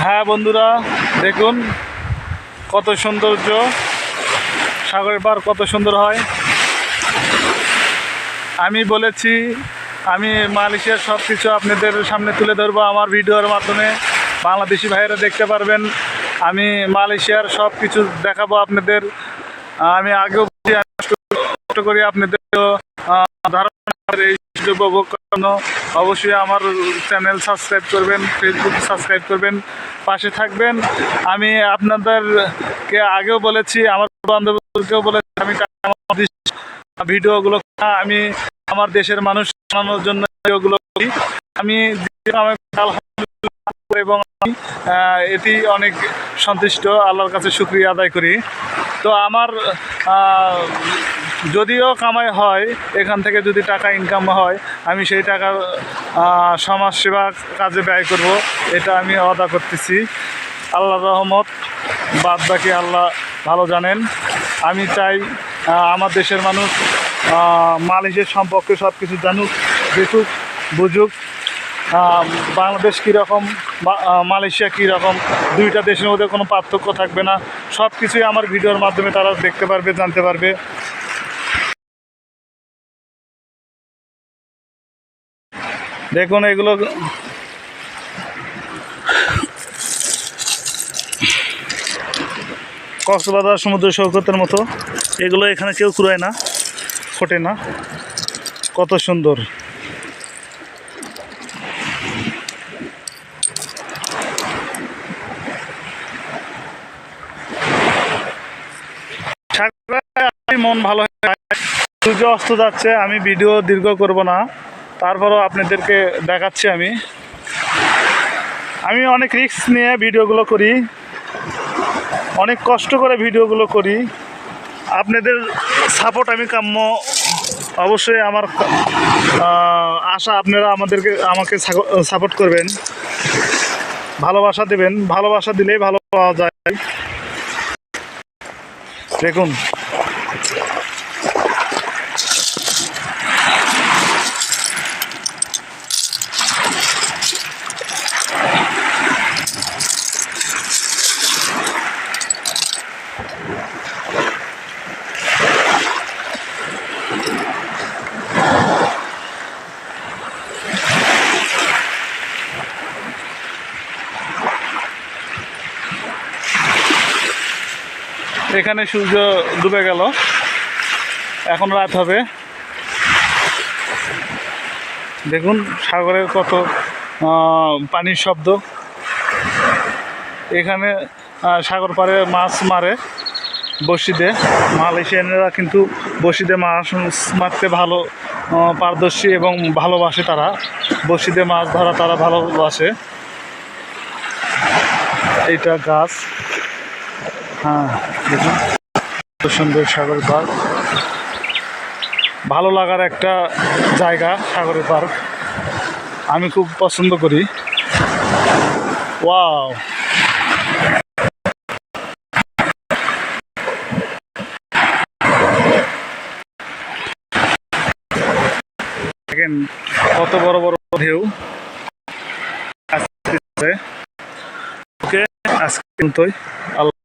হ্যাঁ বন্ধুরা, দেখুন কত সৌন্দর্য। সাগরের পার কত সুন্দর হয়। আমি বলেছি, আমি মালয়েশিয়ার সব কিছু আপনাদের সামনে তুলে ধরবো আমার ভিডিওর মাধ্যমে। বাংলাদেশি ভাইয়েরা দেখতে পারবেন, আমি মালয়েশিয়ার সব কিছু দেখাবো আপনাদের। আমি আগেও কষ্ট করি আপনাদের ধারণা এই উপভোগ করানো অবশ্যই আমার চ্যানেল সাবস্ক্রাইব করবেন ফেসবুক সাবস্ক্রাইব করবেন, পাশে থাকবেন। আমি আপনাদেরকে আগেও বলেছি, আমার বান্ধবকেও বলেছি, আমি ভিডিওগুলো আমি আমার দেশের মানুষ জানানোর জন্য ভিডিওগুলো করি। আমি এবং এটি অনেক সন্তুষ্ট, আল্লাহর কাছে শুক্রিয়া আদায় করি। তো আমার যদিও কামাই হয়, এখান থেকে যদি টাকা ইনকাম হয়, আমি সেই টাকা সমাজসেবা কাজে ব্যয় করব, এটা আমি অদা করতেছি। আল্লাহ রহমত বাদ বাকি আল্লাহ ভালো জানেন। আমি চাই আমার দেশের মানুষ মালয়েশিয়ার সম্পর্কে সব কিছু জানুক, দেখুক, বুঝুক। বাংলাদেশ কীরকম মালয়েশিয়া কীরকম, দুইটা দেশের মধ্যে কোনো পার্থক্য থাকবে না। সব কিছুই আমার ভিডিওর মাধ্যমে তারা দেখতে পারবে, জানতে পারবে। দেখুন, এগুলো কক্সবাজার সমুদ্র সৈকতের মতো। এগুলো এখানে কেউ কুড়ায় না, ফোটে না। কত সুন্দর সাগরে মন ভালো সূর্য অস্ত যাচ্ছে, আমি ভিডিও দীর্ঘ করব না। তারপরও আপনাদেরকে দেখাচ্ছি আমি। আমি অনেক রিস্ক নিয়ে ভিডিওগুলো করি। অনেক কষ্ট করে ভিডিওগুলো করি। আপনাদের সাপোর্ট আমি কাম্য। অবশ্যই আমার আশা আপনারা আমাদেরকে, আমাকে সাপোর্ট করবেন। ভালোবাসা দেবেন। ভালোবাসা দিলেই ভালো পাওয়া যায়। দেখুন Yeah. এখানে সূর্য ডুবে গেল। এখন রাত হবে। দেখুন, সাগরের কত পানির শব্দ। এখানে সাগর পাড়ে মাছ মারে বসিদে মালয়েশিয়ানরা কিন্তু বসিদে মাছ মারতে ভালো পারদর্শী এবং ভালোবাসে তারা। বসিদে মাছ ধরা তারা ভালোবাসে। এইটা গাছ। হ্যাঁ দেখুন। সুন্দর সাগর পার্ক। ভালো লাগার একটা জায়গা সাগরের পার্ক। আমি খুব পছন্দ করি। ওয়াও। দেখেন, কত বড় বড় ঢেউ। আজকে পর্যন্তই আল্লাহ